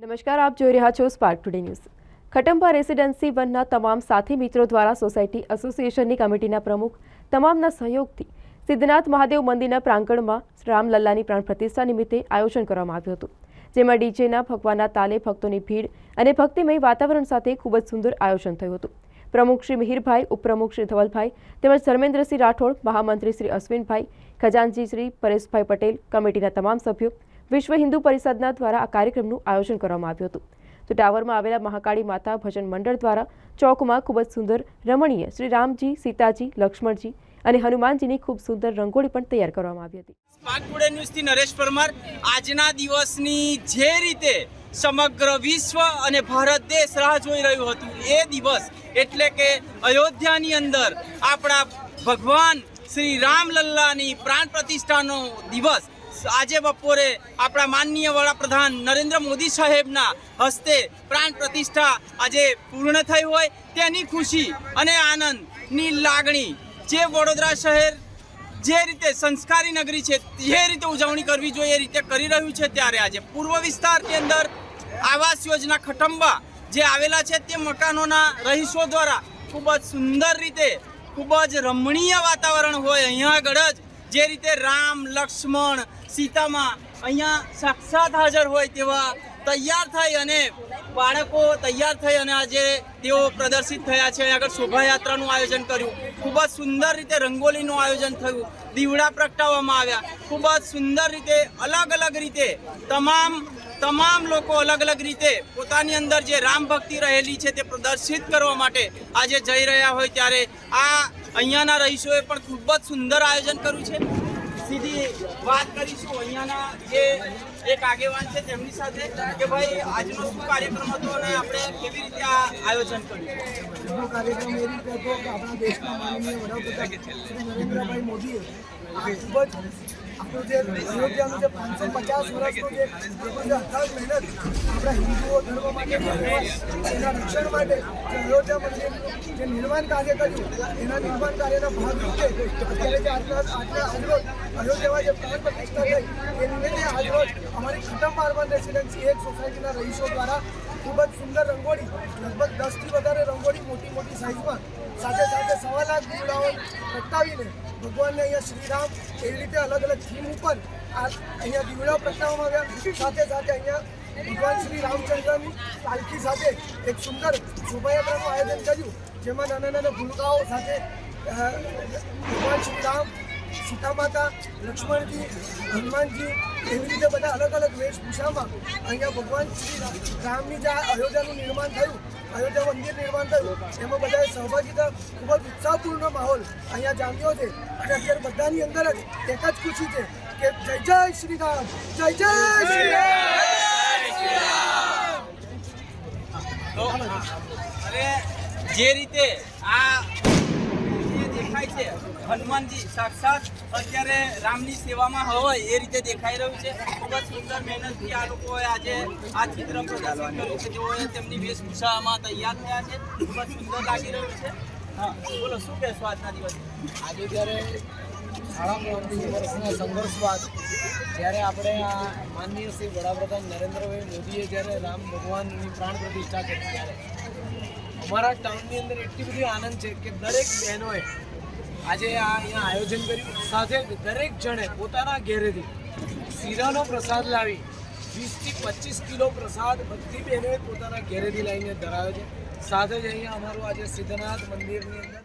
નમસ્કાર, આપ જોઈ રહ્યા છો Spark Today News Khatamba residency વનના તમામ સાથી મિત્રો દ્વારા સોસાયટી એસોસિએશનની કમિટીના પ્રમુખ, તમામના સહયોગથી સિદ્ધનાથ મહાદેવ મંદિરના પ્રાંગણમાં રામલલ્લાની પ્રાણ પ્રતિષ્ઠા નિમિત્તે આયોજન કરવામાં આવ્યું હતું, જેમાં ડીજેના ભગવાનના તાલે ભક્તોની ભીડ અને ભક્તિમય વાતાવરણ સાથે ખૂબ જ સુંદર આયોજન થયું હતું. પ્રમુખ શ્રી મિહિરભાઈ, ઉપપ્રમુખ શ્રી ધવલભાઈ તેમજ ધર્મેન્દ્રસિંહ રાઠોડ, મહામંત્રી શ્રી અશ્વિનભાઈ ખજાનજી શ્રી પરેશભાઈ પટેલ, કમિટીના તમામ સભ્યો વિશ્વ હિન્દુ પરિષદના દ્વારા આ કાર્યક્રમનું આયોજન કરવામાં આવ્યું હતું. તો ટાવરમાં આવેલા મહાકાળી માતા ભજન મંડળ દ્વારા ચોકમાં ખૂબ જ સુંદર રમણીય શ્રી રામજી, સીતાજી, લક્ષ્મણજી અને હનુમાનજીની ખૂબ સુંદર રંગોળી પણ તૈયાર કરવામાં આવી હતી. સ્પાર્ક ટુડે ન્યૂઝથી નરેશ પરમાર. આજના દિવસની જે રીતે સમગ્ર વિશ્વ અને ભારત દેશ રાહ જોઈ રહ્યું હતું, એ દિવસ એટલે કે અયોધ્યાની અંદર આપણા ભગવાન શ્રી રામલલ્લાની પ્રાણ પ્રતિષ્ઠાનો દિવસ આજે બપોરે આપણા માનનીય વડાપ્રધાન નરેન્દ્ર મોદી સાહેબના હસ્તે પ્રાણ પ્રતિષ્ઠા આજે પૂર્ણ થઈ હોય તેની ખુશી અને આનંદની લાગણી જે વડોદરા શહેર જે રીતે સંસ્કારી નગરી છે, જે રીતે ઉજવણી કરવી જોઈએ એ રીતે કરી રહ્યું છે ત્યારે આજે પૂર્વ વિસ્તારની અંદર આવાસ યોજના ખટંબા જે આવેલા છે તે મકાનોના રહીશો દ્વારા ખૂબ જ સુંદર રીતે, ખૂબ જ રમણીય વાતાવરણ હોય. અહીંયા આગળ જ જે રીતે રામ લક્ષ્મણ સીતામાં અહીંયા સાક્ષાત હાજર હોય તેવા તૈયાર થઈ અને બાળકો તૈયાર થઈ અને આજે તેઓ પ્રદર્શિત થયા છે. આગળ શોભાયાત્રાનું આયોજન કર્યું. ખૂબ જ સુંદર રીતે રંગોલીનું આયોજન થયું. દીવડા પ્રગટાવવામાં આવ્યા. ખૂબ જ સુંદર રીતે અલગ અલગ રીતે, તમામ તમામ લોકો અલગ અલગ રીતે પોતાની અંદર જે રામ ભક્તિ રહેલી છે તે પ્રદર્શિત કરવા માટે આજે જઈ રહ્યા હોય ત્યારે આ અહીંયાના રહીશોએ પણ ખૂબ જ સુંદર આયોજન કર્યું છે. સીધી વાત કરીશું અહીંયાના જે એક આગેવાન છે તેમની સાથે કે ભાઈ આજનો શું કાર્યક્રમ હતો અને આપણે કેવી રીતે આ આયોજન કર્યું? કાર્યક્રમ એ રીતે હતો કે આપણા દેશના માનનીય વડાપ્રધાન શ્રી નરેન્દ્રભાઈ મોદીએ ખૂબ જ આપણું જે અયોધ્યાનું જે પાંચસો પચાસ વર્ષનું જે જે મહેનત આપણા હિન્દુઓ ધર્મ માટે એના રક્ષણ માટે જે અયોધ્યા મંદિર જે નિર્માણ કાર્ય કર્યું, એના નિર્માણ કાર્યના ભાગરૂપે અત્યારે જે આજના આજના આજરોજ અયોધ્યામાં જે પ્રાણ પ્રતિષ્ઠા થઈ, એ નિમિત્તે આજરોજ અમારી ખટમ અર્બન રેસિડેન્સી એક સોસાયટીના રહીશો દ્વારા ખૂબ જ સુંદર રંગોળી, લગભગ દસથી વધારે રંગોળી મોટી મોટી સાઇઝમાં સાથે સાથે સવા લાખ દીવડાઓ પ્રગટાવીને ભગવાનને અહીંયા શ્રીરામ એવી રીતે અલગ અલગ થીમ ઉપર આ અહીંયા દીવડાઓ પ્રગટાવવામાં આવ્યા. સાથે સાથે અહીંયા ભગવાન શ્રી રામચંદ્રની પાલખી સાથે એક સુંદર શોભાયાત્રાનું આયોજન કર્યું, જેમાં નાના નાના ભૂલકાઓ સાથે ભગવાન શ્રી રામ સીતા માતા લક્ષ્મણજી, હનુમાનજી એવી રીતે બધા અલગ અલગ વેશભૂષામાં અહીંયા ભગવાન શ્રી રામની જે અયોધ્યાનું નિર્માણ થયું, અયોધ્યા મંદિર નિર્માણ થયું, એમાં બધાએ સહભાગીતા ખૂબ જ ઉત્સાહપૂર્ણ માહોલ અહીંયા જામ્યો છે. અને અત્યારે બધાની અંદર જ એક જ ખુશી છે કે જય જય શ્રી રામ, જય જય શ્રી રામ. અરે, જે રીતે આ દેખાય છે. હનુમાનજી સાક્ષાત અત્યારે રામની સેવામાં હોય એ રીતે દેખાઈ રહ્યું છે. ખૂબ જ સુંદર મહેનતથી આ લોકોએ આજે આ ચિત્ર પ્રદર્શિત કર્યું છે. જેઓએ તેમની વેશભૂષામાં તૈયાર થયા છે. ખૂબ જ સુંદર લાગી રહ્યું છે. હા, બોલો, શું કહેશો આજના દિવસે? આજે જ્યારે ત્રણથી વર્ષના સંઘર્ષ બાદ જ્યારે આપણે આ માનનીય શ્રી વડાપ્રધાન નરેન્દ્રભાઈ મોદીએ જ્યારે રામ ભગવાનની પ્રાણ પ્રતિષ્ઠા કરી ત્યારે અમારા ટાઉનની અંદર એટલી બધી આનંદ છે કે દરેક બહેનોએ આજે આ અહીંયા આયોજન કર્યું. સાથે દરેક જણે પોતાના ઘેરેથી શીરાનો પ્રસાદ લાવી વીસથી પચીસ કિલો પ્રસાદ બધી બહેનોએ પોતાના ઘેરેથી લાવીને ધરાવ્યો છે. સાથે જ અહીંયા અમારું આજે સિદ્ધનાથ મંદિરની અંદર